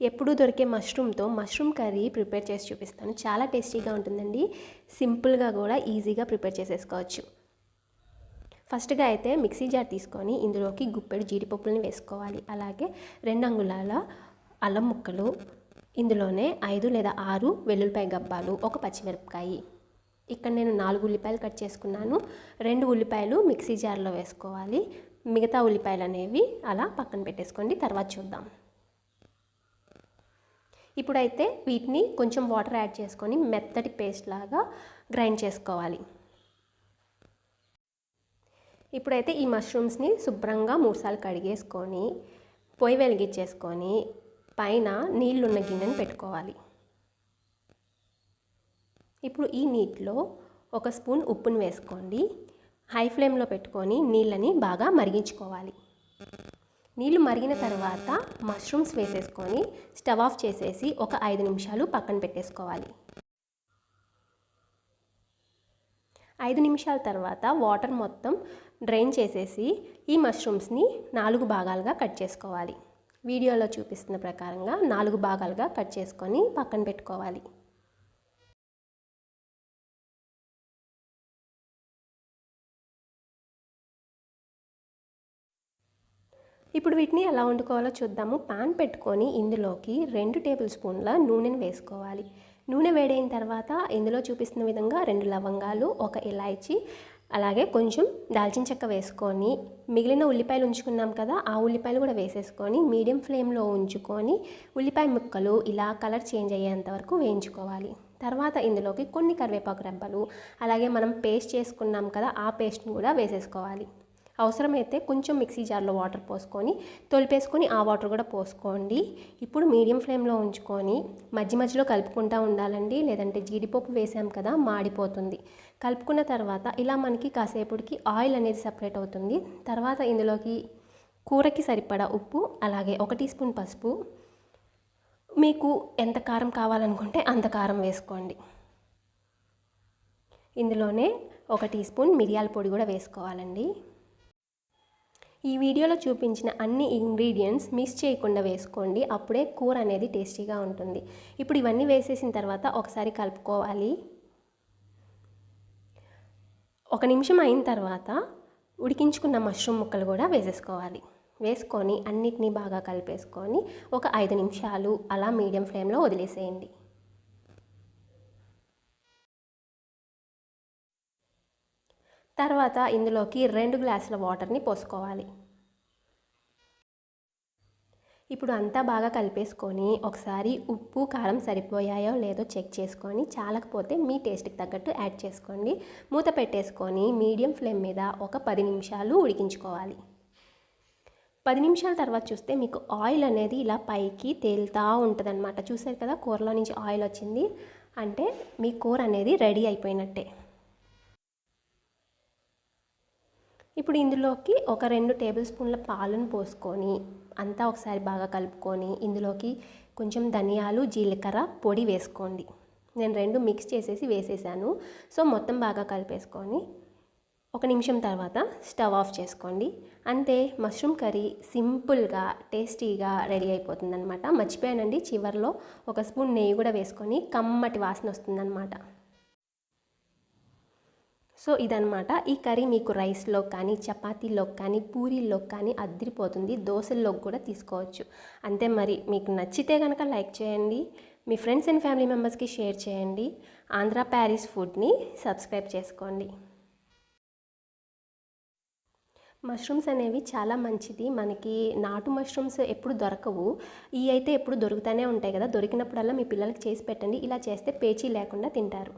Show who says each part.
Speaker 1: ఎప్పుడూ దొరికే మష్రూమ్తో mushroom curry prepare చేసి చూపిస్తాను. చాలా టేస్టీగా ఉంటుందండి. సింపుల్గా కూడా ఈజీగా ప్రిపేర్ చేసేసుకోవచ్చు. ఫస్ట్గా అయితే మిక్సీ జార్ తీసుకొని ఇందులోకి గుప్పెడు జీడిపప్పులను వేసుకోవాలి. అలాగే రెండు అంగుళాల అల్లం ముక్కలు ఇందులోనే ఐదు లేదా ఆరు వెల్లుల్లిపాయ గబ్బాలు ఒక పచ్చిమిరపకాయ. ఇక్కడ నేను నాలుగు ఉల్లిపాయలు కట్ చేసుకున్నాను. రెండు ఉల్లిపాయలు మిక్సీ జార్లో వేసుకోవాలి. మిగతా ఉల్లిపాయలు అనేవి అలా పక్కన పెట్టేసుకోండి. తర్వాత చూద్దాం. ఇప్పుడైతే వీటిని కొంచెం వాటర్ యాడ్ చేసుకొని మెత్తటి పేస్ట్ లాగా గ్రైండ్ చేసుకోవాలి. ఇప్పుడైతే ఈ మష్రూమ్స్ని శుభ్రంగా మూడుసార్లు కడిగేసుకొని పొయ్యి వెలిగించేసుకొని పైన నీళ్ళున్న గిన్నెను పెట్టుకోవాలి. ఇప్పుడు ఈ నీటిలో ఒక స్పూన్ ఉప్పుని వేసుకోండి. హై ఫ్లేమ్లో పెట్టుకొని నీళ్ళని బాగా మరిగించుకోవాలి. నీళ్ళు మరిగిన తర్వాత మష్రూమ్స్ వేసేసుకొని స్టవ్ ఆఫ్ చేసేసి ఒక ఐదు నిమిషాలు పక్కన పెట్టేసుకోవాలి. ఐదు నిమిషాల తర్వాత వాటర్ మొత్తం డ్రైన్ చేసేసి ఈ మష్రూమ్స్ని నాలుగు భాగాలుగా కట్ చేసుకోవాలి. వీడియోలో చూపిస్తున్న ప్రకారంగా నాలుగు భాగాలుగా కట్ చేసుకొని పక్కన పెట్టుకోవాలి. ఇప్పుడు వీటిని ఎలా వండుకోవాలో చూద్దాము. పాన్ పెట్టుకొని ఇందులోకి రెండు టేబుల్ స్పూన్ల నూనెను వేసుకోవాలి. నూనె వేడైన తర్వాత ఇందులో చూపిస్తున్న విధంగా రెండు లవంగాలు ఒక ఇలాయచి అలాగే కొంచెం దాల్చిన చెక్క వేసుకొని మిగిలిన ఉల్లిపాయలు ఉంచుకున్నాం కదా ఆ ఉల్లిపాయలు కూడా వేసేసుకొని మీడియం ఫ్లేమ్లో ఉంచుకొని ఉల్లిపాయ ముక్కలు ఇలా కలర్ చేంజ్ అయ్యేంత వరకు వేయించుకోవాలి. తర్వాత ఇందులోకి కొన్ని కరివేపాకు రెబ్బలు అలాగే మనం పేస్ట్ చేసుకున్నాం కదా ఆ పేస్ట్ని కూడా వేసేసుకోవాలి. అవసరమైతే కొంచెం మిక్సీ జార్లో వాటర్ పోసుకొని తొలిపేసుకొని ఆ వాటర్ కూడా పోసుకోండి. ఇప్పుడు మీడియం ఫ్లేమ్లో ఉంచుకొని మధ్య మధ్యలో కలుపుకుంటూ ఉండాలండి. లేదంటే జీడిపప్పు వేసాం కదా మాడిపోతుంది. కలుపుకున్న తర్వాత ఇలా మనకి కాసేపుడికి ఆయిల్ అనేది సపరేట్ అవుతుంది. తర్వాత ఇందులోకి కూరకి సరిపడా ఉప్పు అలాగే ఒక టీ స్పూన్ పసుపు. మీకు ఎంత కారం కావాలనుకుంటే అంత కారం వేసుకోండి. ఇందులోనే ఒక టీ స్పూన్ మిరియాల పొడి కూడా వేసుకోవాలండి. ఈ వీడియోలో చూపించిన అన్ని ఇంగ్రీడియంట్స్ మిక్స్ చేయకుండా వేసుకోండి. అప్పుడే కూర అనేది టేస్టీగా ఉంటుంది. ఇప్పుడు ఇవన్నీ వేసేసిన తర్వాత ఒకసారి కలుపుకోవాలి. ఒక నిమిషం అయిన తర్వాత ఉడికించుకున్న మష్రూమ్ ముక్కలు కూడా వేసేసుకోవాలి. వేసుకొని అన్నిటినీ బాగా కలిపేసుకొని ఒక ఐదు నిమిషాలు అలా మీడియం ఫ్లేమ్లో వదిలేసేయండి. తర్వాత ఇందులోకి రెండు గ్లాసుల వాటర్ని పోసుకోవాలి. ఇప్పుడు అంతా బాగా కలిపేసుకొని ఒకసారి ఉప్పు కారం సరిపోయాయో లేదో చెక్ చేసుకొని చాలకపోతే మీ టేస్ట్కి తగ్గట్టు యాడ్ చేసుకోండి. మూత పెట్టేసుకొని మీడియం ఫ్లేమ్ మీద ఒక పది నిమిషాలు ఉడికించుకోవాలి. పది నిమిషాల తర్వాత చూస్తే మీకు ఆయిల్ అనేది ఇలా పైకి తేలుతూ ఉంటుంది అనమాట చూసారు కదా కూరలో నుంచి ఆయిల్ వచ్చింది. అంటే మీ కూర అనేది రెడీ అయిపోయినట్టే. ఇప్పుడు ఇందులోకి ఒక రెండు టేబుల్ స్పూన్ల పాలను పోసుకొని అంతా ఒకసారి బాగా కలుపుకొని ఇందులోకి కొంచెం ధనియాలు జీలకర్ర పొడి వేసుకోండి. నేను రెండు మిక్స్ చేసేసి వేసేసాను. సో మొత్తం బాగా కలిపేసుకొని ఒక నిమిషం తర్వాత స్టవ్ ఆఫ్ చేసుకోండి. అంతే మష్రూమ్ కర్రీ సింపుల్గా టేస్టీగా రెడీ అయిపోతుందన్నమాట. మర్చిపోయానండి చివరిలో ఒక స్పూన్ నెయ్యి కూడా వేసుకొని కమ్మటి వాసన వస్తుందన్నమాట. సో ఇదనమాట ఈ కర్రీ మీకు రైస్లో కానీ చపాతీలో కానీ పూరీల్లో కానీ అద్దరిపోతుంది. దోశల్లో కూడా తీసుకోవచ్చు. అంతే మరి. మీకు నచ్చితే కనుక లైక్ చేయండి. మీ ఫ్రెండ్స్ అండ్ ఫ్యామిలీ మెంబర్స్కి షేర్ చేయండి. ఆంధ్ర ప్యారిస్ ఫుడ్ని సబ్స్క్రైబ్ చేసుకోండి. మష్రూమ్స్ అనేవి చాలా మంచిది. మనకి నాటు మష్రూమ్స్ ఎప్పుడు దొరకవు. ఈ అయితే ఎప్పుడు దొరుకుతూనే ఉంటాయి కదా. దొరికినప్పుడల్లా మీ పిల్లలకి చేసి పెట్టండి. ఇలా చేస్తే పేచీ లేకుండా తింటారు.